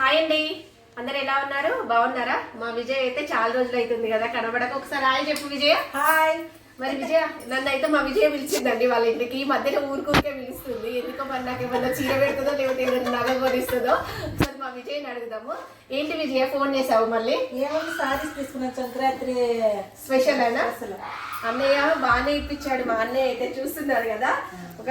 Hi అండి. అందరు ఎలా ఉన్నారు? బాగున్నారా? మా విజయ్ అయితే చాలా రోజులు అవుతుంది కదా కనబడక ఒకసారి హాయ్ చెప్పు విజయ. హాయ్. మరి విజయ నన్ను అయితే మా విజయ పిలిచిందండి వాళ్ళ ఇంటికి ఈ మధ్యలో ఊరుకూరికే పిలుస్తుంది. ఎందుకో మరి నాకు ఏమన్నా చీర పెడుతుందో లేకపోతే ఏదైనా నగ కొనిస్తుందో. మా విజయ్ని అడుగుదాము. ఏంటి విజయ ఫోన్ చేసావు మళ్ళీ? ఏమైనా సారీస్ తీసుకున్న సంక్రాంతి స్పెషల్ అయినా అసలు అన్నయ్య బాగానే ఇప్పించాడు మా అన్నయ్య అయితే చూస్తున్నారు కదా. ఒక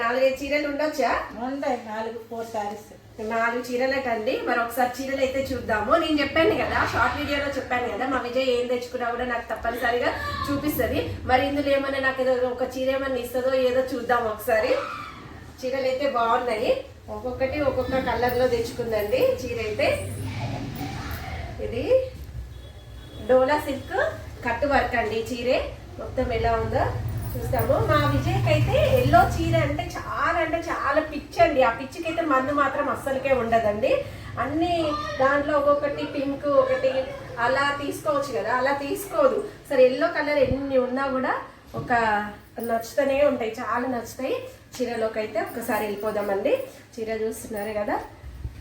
నాలుగైదు చీరలు ఉండొచ్చా? ఉంటాయి నాలుగు ఫోర్ సారీస్. నాలుగు చీరలట అండి మరి ఒకసారి చీరలు అయితే చూద్దాము. నేను చెప్పాను కదా షార్ట్ వీడియోలో చెప్పాను కదా మా విజయ్ ఏం తెచ్చుకున్నా కూడా నాకు తప్పనిసరిగా చూపిస్తుంది. మరి ఇందులో ఏమైనా నాకు ఏదో ఒక చీర ఏమైనా ఇస్తుందో ఏదో చూద్దాం ఒకసారి. చీరలు అయితే బాగున్నాయి. ఒక్కొక్కటి ఒక్కొక్క కలర్లో తెచ్చుకుందండి చీర అయితే ఇది డోలా సిల్క్ కట్ వర్క్ అండి చీరే. మొత్తం ఎలా ఉందో చూస్తాము. మా విజయ్కి అయితే ఎల్లో చీర అంటే చాలా అంటే చాలా పిచ్ అండి. ఆ పిచ్చికి అయితే మందు మాత్రం అస్సలకే ఉండదండి. అన్ని దాంట్లో ఒక్కొక్కటి పింక్ ఒకటి అలా తీసుకోవచ్చు కదా అలా తీసుకోదు. సరే ఎల్లో కలర్ ఎన్ని ఉన్నా కూడా ఒక నచ్చుతూనే ఉంటాయి చాలా నచ్చుతాయి. చీరలోకి అయితే ఒకసారి వెళ్ళిపోదామండి. చీర చూస్తున్నారు కదా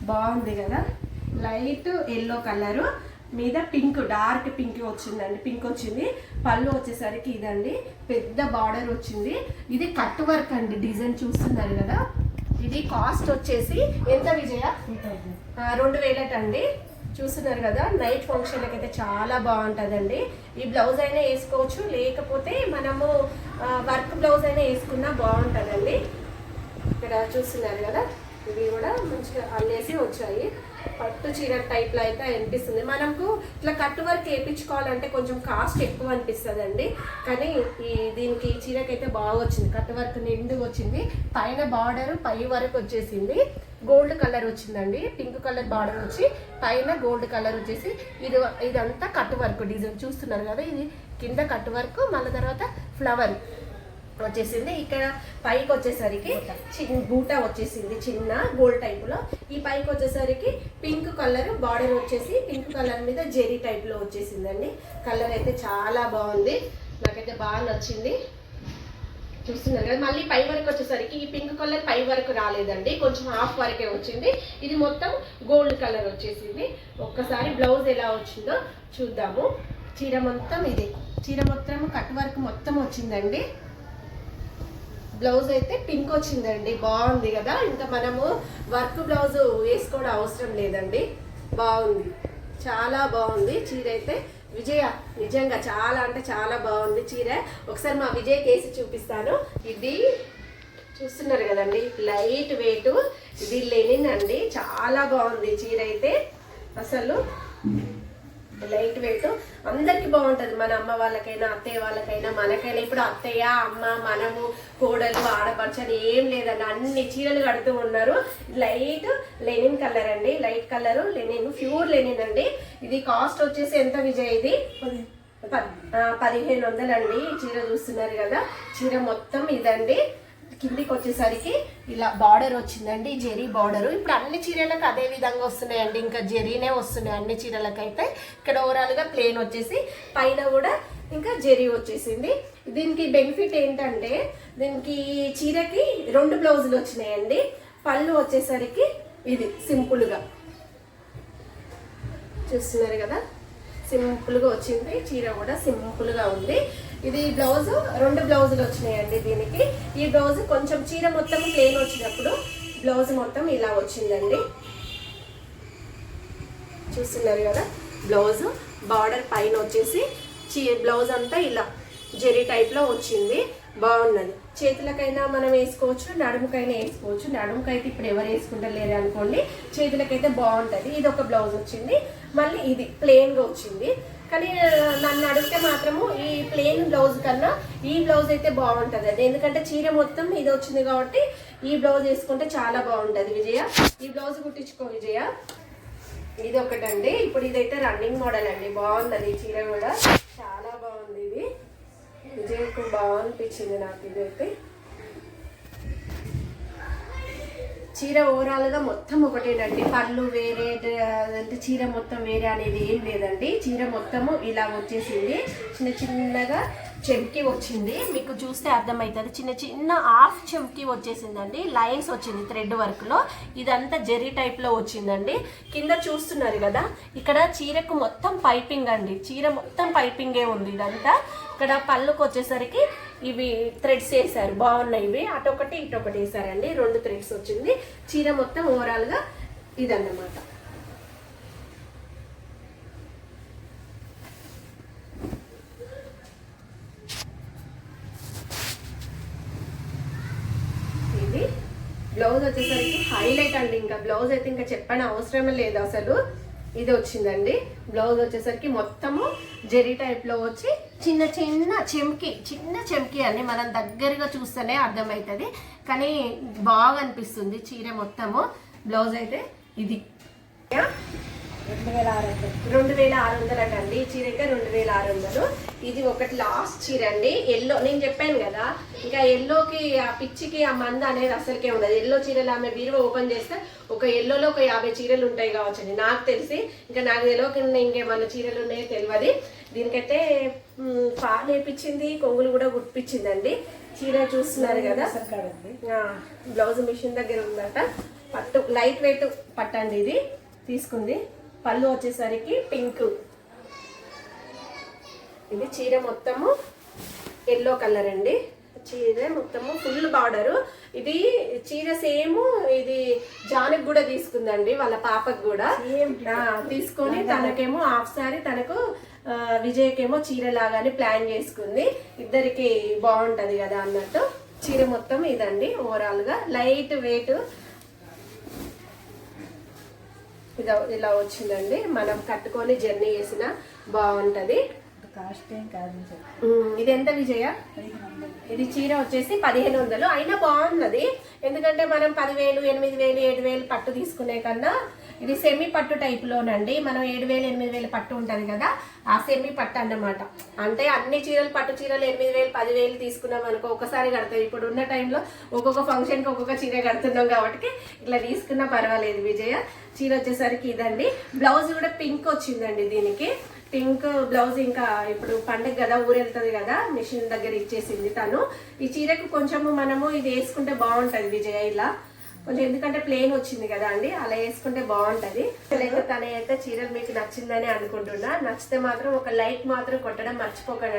బాగుంది కదా? లైట్ ఎల్లో కలరు మీద పింక్ డార్క్ పింక్ వచ్చిందండి పింక్ వచ్చింది. పళ్ళు వచ్చేసరికి ఇదండి పెద్ద బార్డర్ వచ్చింది. ఇది కట్ వర్క్ అండి డిజైన్ చూస్తున్నారు కదా? ఇది కాస్ట్ వచ్చేసి ఎంత విజయ? రెండు వేలట అండి చూస్తున్నారు కదా నైట్ ఫంక్షన్కి అయితే చాలా బాగుంటుందండి. ఈ బ్లౌజ్ అయినా వేసుకోవచ్చు లేకపోతే మనము వర్క్ బ్లౌజ్ అయినా వేసుకున్నా బాగుంటుందండి. ఇక్కడ చూస్తున్నారు కదా ఇవి కూడా మంచిగా అల్లేసి వచ్చాయి. పట్టు చీర టైప్లో అయితే అనిపిస్తుంది. మనకు ఇట్లా కట్టు వర్క్ వేయించుకోవాలంటే కొంచెం కాస్ట్ ఎక్కువ అనిపిస్తుంది అండి కానీ ఈ దీనికి ఈ చీరకైతే బాగా వచ్చింది కట్టు వర్క్ నిండు వచ్చింది. పైన బార్డర్ పై వరకు వచ్చేసింది. గోల్డ్ కలర్ వచ్చిందండి. పింక్ కలర్ బార్డర్ వచ్చి పైన గోల్డ్ కలర్ వచ్చేసి ఇది ఇదంతా కట్ వర్క్ డిజైన్ చూస్తున్నారు కదా ఇది కింద కట్ వర్క్ మళ్ళీ తర్వాత ఫ్లవర్ వచ్చేసింది. ఇక్కడ పైకి వచ్చేసరికి చిన్న బూటా వచ్చేసింది. చిన్న గోల్డ్ టైప్లో. ఈ పైకి వచ్చేసరికి పింక్ కలర్ బార్డర్ వచ్చేసి పింక్ కలర్ మీద జెరీ టైప్లో వచ్చేసిందండి. కలర్ అయితే చాలా బాగుంది. నాకైతే బాగా నచ్చింది. చూస్తున్నారు కదా మళ్ళీ పై వరకు వచ్చేసరికి ఈ పింక్ కలర్ పై వరకు రాలేదండి. కొంచెం హాఫ్ వరకే వచ్చింది. ఇది మొత్తం గోల్డ్ కలర్ వచ్చేసింది. ఒక్కసారి బ్లౌజ్ ఎలా వచ్చిందో చూద్దాము. చీర మొత్తం ఇది. చీర మొత్తం కట్ వర్క్ మొత్తం వచ్చిందండి. బ్లౌజ్ అయితే పింక్ వచ్చిందండి. బాగుంది కదా? ఇంకా మనము వర్క్ బ్లౌజ్ వేసుకోవడం అవసరం లేదండి. బాగుంది. చాలా బాగుంది చీర అయితే. విజయ నిజంగా చాలా అంటే చాలా బాగుంది చీర. ఒకసారి మా విజయ్ కేసి చూపిస్తాను. ఇది చూస్తున్నారు కదండి లైట్ వెయిట్. ఇది లెనిన్ అండి. చాలా బాగుంది చీర అయితే. అసలు లైట్ వెయిట్. అందరికి బాగుంటది. మన అమ్మ వాళ్ళకైనా అత్తయ్య వాళ్ళకైనా మనకైనా. ఇప్పుడు అత్తయ్య అమ్మ మనము కోడలు ఆడపరచని ఏం లేదండి అన్ని చీరలు కడుతూ ఉన్నారు. లైట్ లెనిన్ కలర్ అండి. Light colour linen pure linen అండి. ఇది కాస్ట్ వచ్చేసి ఎంత విజయ్ ఇది? పదిహేను వందలండి చీర చూస్తున్నారు కదా. చీర మొత్తం ఇదండి. కిందికి వచ్చేసరికి ఇలా బార్డర్ వచ్చిందండి జెరీ బార్డర్. ఇప్పుడు అన్ని చీరలకు అదే విధంగా వస్తున్నాయండి. ఇంకా జెరీనే వస్తున్నాయి అన్ని చీరలకైతే. ఇక్కడ ఓవరాల్గా ప్లేన్ వచ్చేసి పైన కూడా ఇంకా జెరీ వచ్చేసింది. దీనికి బెనిఫిట్ ఏంటంటే దీనికి చీరకి రెండు బ్లౌజులు వచ్చినాయండి. పళ్ళు వచ్చేసరికి ఇది సింపుల్గా. చూస్తున్నారు కదా? సింపుల్గా వచ్చింది. చీర కూడా సింపుల్గా ఉంది. ఇది బ్లౌజ్ రెండు బ్లౌజులు వచ్చినాయండి దీనికి. ఈ బ్లౌజ్ కొంచెం చీర మొత్తం ప్లేన్ వచ్చినప్పుడు బ్లౌజ్ మొత్తం ఇలా వచ్చిందండి. చూస్తున్నారు కదా? బ్లౌజ్ బార్డర్ పైన వచ్చేసి చీ బ్లౌజ్ అంతా ఇలా జెరీ టైప్లో వచ్చింది. బాగున్నది. చేతులకైనా మనం వేసుకోవచ్చు నడుముకైనా వేసుకోవచ్చు. నడుముకైతే ఇప్పుడు ఎవరు వేసుకుంటలేరు అనుకోండి చేతులకైతే బాగుంటుంది. ఇది ఒక బ్లౌజ్ వచ్చింది మళ్ళీ ఇది ప్లెయిన్గా వచ్చింది. కానీ నన్ను అడిగితే మాత్రము ఈ ప్లెయిన్ బ్లౌజ్ కన్నా ఈ బ్లౌజ్ అయితే బాగుంటుంది అది. ఎందుకంటే చీర మొత్తం ఇది వచ్చింది కాబట్టి ఈ బ్లౌజ్ వేసుకుంటే చాలా బాగుంటుంది విజయ. ఈ బ్లౌజ్ కుట్టించుకో విజయ. ఇది ఒకటండి. ఇప్పుడు ఇదైతే రన్నింగ్ మోడల్ అండి. బాగుంది ఈ చీర కూడా. విజయ్కు బాగా అనిపించింది నాకు ఇదైతే. చీర ఓవరాల్గా మొత్తం ఒకటేనండి. పళ్ళు వేరే అంటే చీర మొత్తం వేరే అనేది ఏం లేదండి. చీర మొత్తము ఇలా వచ్చేసింది. చిన్న చిన్నగా చెంకి వచ్చింది. మీకు చూస్తే అర్థమవుతుంది. చిన్న చిన్న హాఫ్ చెంకి వచ్చేసిందండి. లైన్స్ వచ్చింది థ్రెడ్ వర్క్లో. ఇదంతా జెర్రీ టైప్లో వచ్చిందండి. కింద చూస్తున్నారు కదా ఇక్కడ చీరకు మొత్తం పైపింగ్ అండి. చీర మొత్తం పైపింగే ఉంది ఇదంతా. ఇక్కడ పళ్ళుకి వచ్చేసరికి ఇవి థ్రెడ్స్ వేసారు బాగున్నాయి ఇవి. అటొకటి ఇటొకటి వేసారండి రెండు థ్రెడ్స్ వచ్చింది. చీర మొత్తం ఓవరాల్గా ఇదన్నమాట. ఇది. బ్లౌజ్ వచ్చేసరికి హైలైట్ అండి. ఇంకా బ్లౌజ్ అయితే ఇంకా చెప్పని అవసరమే లేదు అసలు. ఇది వచ్చిందండి. బ్లౌజ్ వచ్చేసరికి మొత్తము జెరీ టైప్లో వచ్చి చిన్న చిన్న చెంకి చిన్న చెంకి అని మనం దగ్గరగా చూస్తేనే అర్థమవుతుంది. కానీ బాగా అనిపిస్తుంది చీర మొత్తము. బ్లౌజ్ అయితే ఇది. రెండు వేల ఆరు వందలు. రెండు వేల ఆరు వందలు అండి ఈ చీర అయితే రెండు వేల ఆరు వందలు. ఇది ఒకటి లాస్ట్ చీర అండి ఎల్లో నేను చెప్పాను కదా. ఇంకా ఎల్లోకి ఆ పిచ్చికి ఆ మంద అనేది అసలుకే ఉండదు. ఎల్లో చీరలు ఆమె బీరువా ఓపెన్ చేస్తే ఒక ఎల్లోలో ఒక యాభై చీరలు ఉంటాయి కావచ్చు అండి నాకు తెలిసి. ఇంకా నాకు తెలియక ఇంకేమన్నా చీరలు ఉన్నాయో తెలియదు. దీనికైతే పాలు వేపించింది కొంగులు కూడా గుర్తిపించిందండి చీర చూస్తున్నారు కదా. బ్లౌజ్ మిషన్ దగ్గర ఉందట. పట్టు లైట్ వెయిట్ పట్టండి ఇది. తీసుకుంది. పళ్ళు వచ్చేసరికి పింక్. ఇది చీర మొత్తము ఎల్లో కలర్ అండి. చీర మొత్తము ఫుల్ బార్డరు. ఇది చీర సేమ్ ఇది జానికి కూడా తీసుకుందండి వాళ్ళ పాపకు కూడా. తీసుకొని తనకేమో హాఫ్ సారీ తనకు విజయ్కేమో చీర లాగానే ప్లాన్ చేసుకుంది. ఇద్దరికి బాగుంటది కదా అన్నట్టు. చీర మొత్తం ఇదండి ఓవరాల్గా. లైట్ వెయిట్ ఇలా ఇలా వచ్చిందండి. మనం కట్టుకొని జర్నీ చేసిన బాగుంటది. ఇది ఎంత విజయ? ఇది చీర వచ్చేసి పదిహేను వందలు. అయినా బాగున్నది. ఎందుకంటే మనం పదివేలు ఎనిమిది వేలు ఏడు వేలు పట్టు తీసుకునే కన్నా ఇది సెమీ పట్టు టైప్లోనండి మనం ఏడు వేలు ఎనిమిది వేలు పట్టు ఉంటుంది కదా ఆ సెమీ పట్టు అన్నమాట. అంటే అన్ని చీరలు పట్టు చీరలు ఎనిమిది వేలు పదివేలు తీసుకున్నాం అనుకో ఒకసారి కడతాం ఇప్పుడు ఉన్న టైంలో ఒక్కొక్క ఫంక్షన్కి ఒక్కొక్క చీర కడుతున్నాం కాబట్టి ఇట్లా తీసుకున్నా పర్వాలేదు విజయ. చీర వచ్చేసరికి ఇదండి. బ్లౌజ్ కూడా పింక్ వచ్చిందండి దీనికి. పింక్ బ్లౌజ్ ఇంకా ఇప్పుడు పండగ కదా ఊరెళ్తుంది కదా మిషన్ దగ్గర ఇచ్చేసింది తను. ఈ చీరకు కొంచెము మనము ఇది వేసుకుంటే బాగుంటుంది విజయ ఇలా. కొంచెం ఎందుకంటే ప్లేన్ వచ్చింది కదా అండి అలా వేసుకుంటే బాగుంటది. లేక తన అయితే చీరలు మీకు నచ్చిందని అనుకుంటున్నా. నచ్చితే మాత్రం ఒక లైట్ మాత్రం కొట్టడం మర్చిపోకండి.